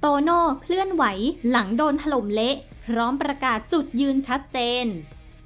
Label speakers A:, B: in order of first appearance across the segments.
A: โตโน่เคลื่อนไหวหลังโดนถล่มเละ พร้อมประกาศจุดยืนชัดเจน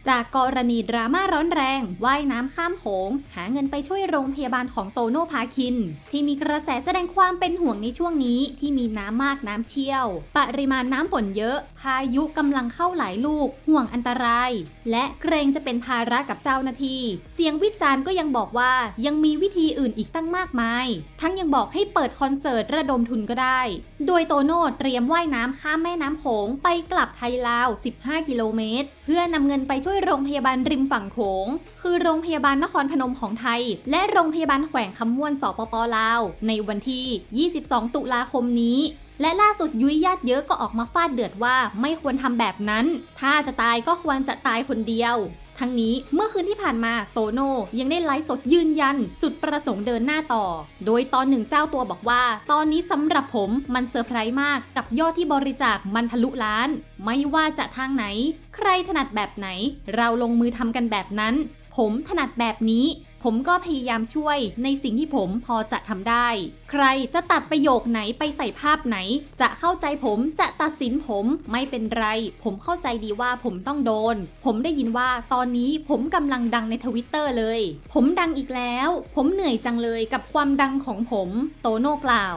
A: จากกรณีดราม่าร้อนแรงว่ายน้ำข้ามโขง หาเงินไปช่วยโรงพยาบาลของโตโน่พาคิน ที่มีกระแสแสดงความเป็นห่วงในช่วงนี้ที่มีน้ำมากน้ำเชี่ยว ปริมาณน้ำฝนเยอะ พายุกำลังเข้าหลายลูก ห่วงอันตราย และเกรงจะเป็นภาระกับเจ้าหน้าที่ เสียงวิจารณ์ก็ยังบอกว่ายังมีวิธีอื่นอีกตั้งมากมาย ทั้งยังบอกให้เปิดคอนเสิร์ตระดมทุนก็ได้ โดยโตโน่เตรียมว่ายน้ำข้ามแม่น้ำโขงไปกลับไทยลาว 15 กิโลเมตร เพื่อนำเงินไปช่วยโรงพยาบาลริมฝั่งโขง คือโรงพยาบาลนครพนมของไทย และโรงพยาบาลแขวงคำม่วนสปปลาว ในวันที่ 22 ตุลาคมนี้และล่าสุดยุ้ยญาติเยอะก็ออกมาฟาดเดือดว่าไม่ควรทำแบบนั้น ถ้าจะตายก็ควรจะตายคนเดียว ทั้งนี้เมื่อคืนที่ผ่านมาโตโน่ยังได้ไลฟ์สดยืนยัน จุดประสงค์เดินหน้าต่อ โดยตอนหนึ่งเจ้าตัวบอกว่า ตอนนี้สำหรับผมมันเซอร์ไพรส์มากกับยอดที่บริจาคมันทะลุล้าน ไม่ว่าจะทางไหน ใครถนัดแบบไหน เราลงมือทำกันแบบนั้น ผมถนัดแบบนี้ ผมก็พยายามช่วยในสิ่งที่ผมพอจะทำได้ ใครจะตัดประโยคไหนไปใส่ภาพไหน จะเข้าใจผมจะตัดสินผมไม่เป็นไร ผมเข้าใจดีว่าผมต้องโดน ผมได้ยินว่าตอนนี้ผมกำลังดังในทวิตเตอร์เลย ผมดังอีกแล้ว ผมเหนื่อยจังเลยกับความดังของผม โตโน่กล่าว